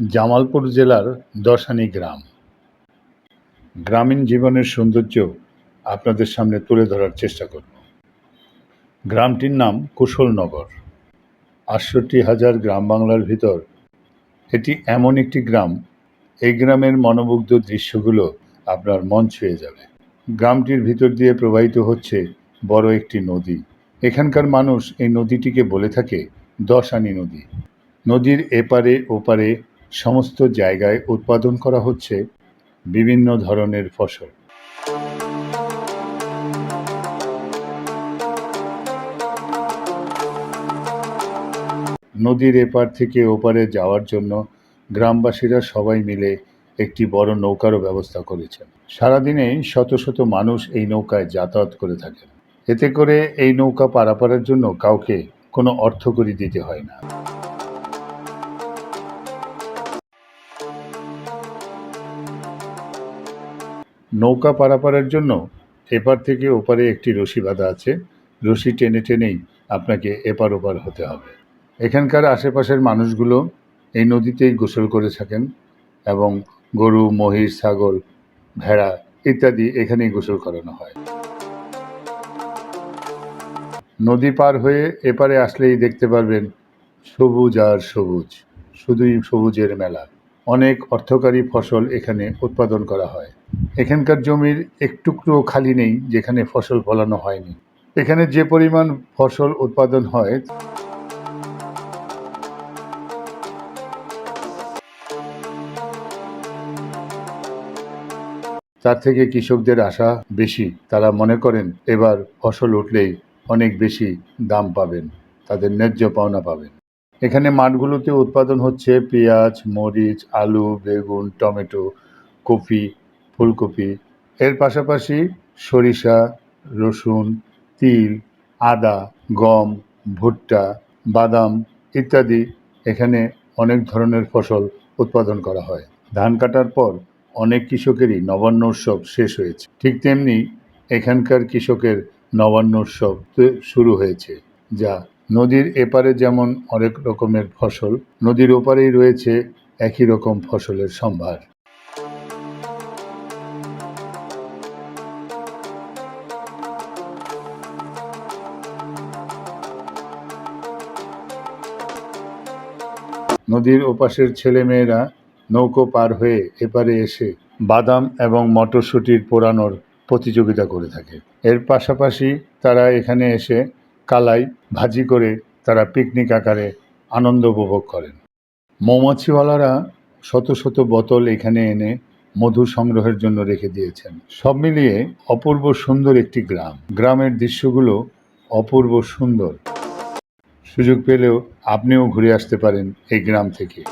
জামালপুর জেলার দশানি গ্রাম। গ্রামীণ জীবনের সৌন্দর্য আপনাদের সামনে তুলে ধরার চেষ্টা করব। গ্রামটির নাম কুশলনগর। আটষট্টি হাজার গ্রাম বাংলার ভিতর এটি এমন একটি গ্রাম, এই গ্রামের মনোমুগ্ধ দৃশ্যগুলো আপনার মন ছুঁয়ে যাবে। গ্রামটির ভিতর দিয়ে প্রবাহিত হচ্ছে বড় একটি নদী। এখানকার মানুষ এই নদীটিকে বলে থাকে দশানি নদী। নদীর এপারে ওপারে সমস্ত জায়গায় উৎপাদন করা হচ্ছে বিভিন্ন ধরনের ফসল। নদীর এপার থেকে ওপারে যাওয়ার জন্য গ্রামবাসীরা সবাই মিলে একটি বড় নৌকারও ব্যবস্থা করেছেন। সারাদিনেই শত শত মানুষ এই নৌকায় যাতায়াত করে থাকেন। এতে করে এই নৌকা পারাপারের জন্য কাউকে কোনো অর্থকরী দিতে হয় না। নৌকা পারাপারের জন্য এপার থেকে ওপারে একটি রশি বাঁধা আছে। রশি টেনে টেনেই আপনাকে এপার ওপার হতে হবে। এখানকার আশেপাশের মানুষগুলো এই নদীতেই গোসল করে থাকেন এবং গরু, মহিষ, ছাগল, ভেড়া ইত্যাদি এখানেই গোসল করানো হয়। নদী পার হয়ে এপারে আসলেই দেখতে পারবেন সবুজ আর সবুজ, শুধুই সবুজের মেলা। অনেক অর্থকারী ফসল এখানে উৎপাদন করা হয়। এখানকার জমির একটুকরো খালি নেই, যেখানে ফসল ফলানো হয়নি। এখানে যে পরিমাণ ফসল উৎপাদন হয়, তার থেকে কৃষকদের আশা বেশি। তারা মনে করেন, এবার ফসল উঠলেই অনেক বেশি দাম পাবেন, তাদের ন্যায্য পাওনা পাবেন। এখানে মাঠগুলোতে উৎপাদন হচ্ছে পেঁয়াজ, মরিচ, আলু, বেগুন, টমেটো, কপি, ফুলকপি। এর পাশাপাশি সরিষা, রসুন, তিল, আদা, গম, ভুট্টা, বাদাম ইত্যাদি এখানে অনেক ধরনের ফসল উৎপাদন করা হয়। ধান কাটার পর অনেক কৃষকেরই নবান্ন উৎসব শেষ হয়েছে। ঠিক তেমনি এখানকার কৃষকের নবান্ন উৎসব শুরু হয়েছে, যা নদীর এপারে যেমন অনেক রকমের ফসল, নদীর ওপারেই রয়েছে একই রকম ফসলের সম্ভার। নদীর ওপাশের ছেলেমেয়েরা নৌকো পার হয়ে এপারে এসে বাদাম এবং মটরশুঁটির পোড়ানোর প্রতিযোগিতা করে থাকে। এর পাশাপাশি তারা এখানে এসে কালাই ভাজি করে তারা পিকনিক আকারে আনন্দ উপভোগ করেন। মৌমাছিওয়ালারা শত শত বোতল এখানে এনে মধু সংগ্রহের জন্য রেখে দিয়েছেন। সব মিলিয়ে অপূর্ব সুন্দর একটি গ্রাম। গ্রামের দৃশ্যগুলো অপূর্ব সুন্দর। সুযোগ পেলেও আপনিও ঘুরে আসতে পারেন এই গ্রাম থেকে।